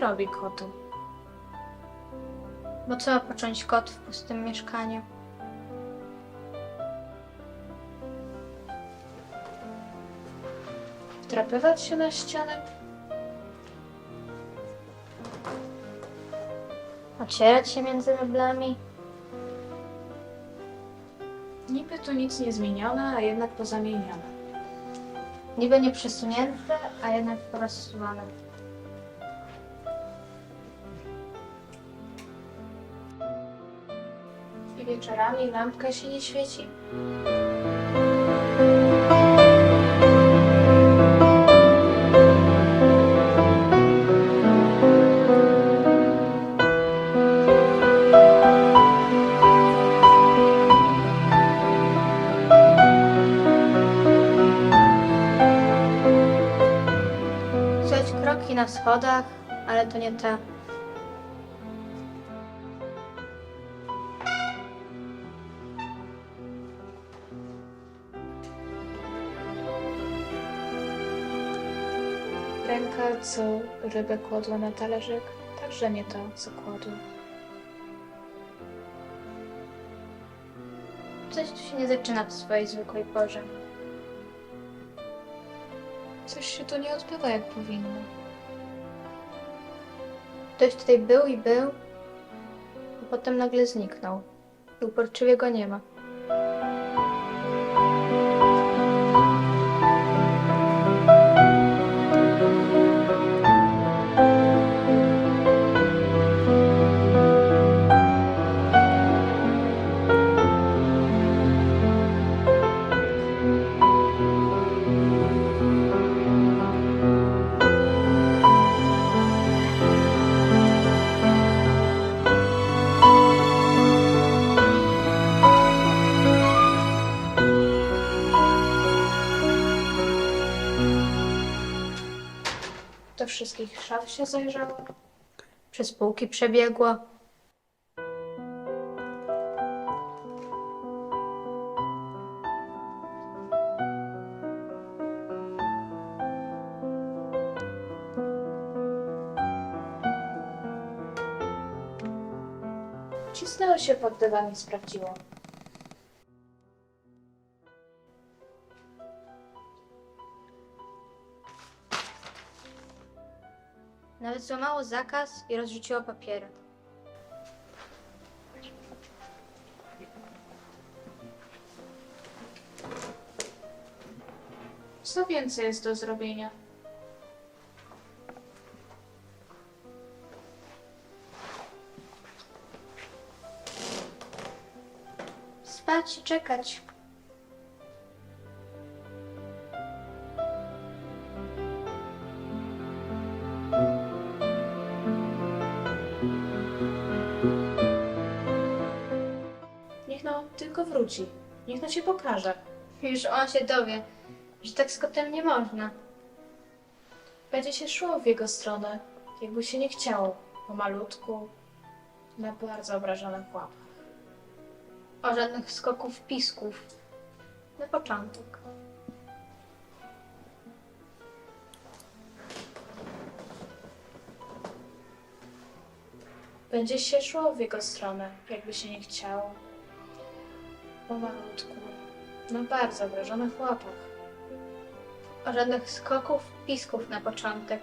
robi kotu? Bo co ma począć kot w pustym mieszkaniu? Wdrapywać się na ścianę? Ocierać się między meblami? Niby tu nic nie zmienione, a jednak pozamieniane. Niby nie przesunięte, a jednak porozsuwane. I wieczorami lampka się nie świeci? Słychać kroki na schodach, ale to nie te. Ręka, co rybę kładła na talerzyk, także nie to, co kładła. Coś tu się nie zaczyna w swojej zwykłej porze. Coś się tu nie odbywa jak powinno. Ktoś tutaj był i był, a potem nagle zniknął. I uporczywie go nie ma. Do wszystkich szaf się zajrzała. Przez półki przebiegło. Cisnęło się pod dywan i sprawdziło. Nawet złamało zakaz i rozrzuciło papiery. Co więcej jest do zrobienia? Spać i czekać. Wróci. Niech no się pokaże. Już on się dowie, że tak z kotem nie można. Będzie się szło w jego stronę, jakby się nie chciało, pomalutku, na bardzo obrażonych łapach. O żadnych skoków pisków. Na początek. Będzie się szło w jego stronę, jakby się nie chciało, pomalutku, na bardzo obrażonych łapach. Żadnych skoków pisków na początek.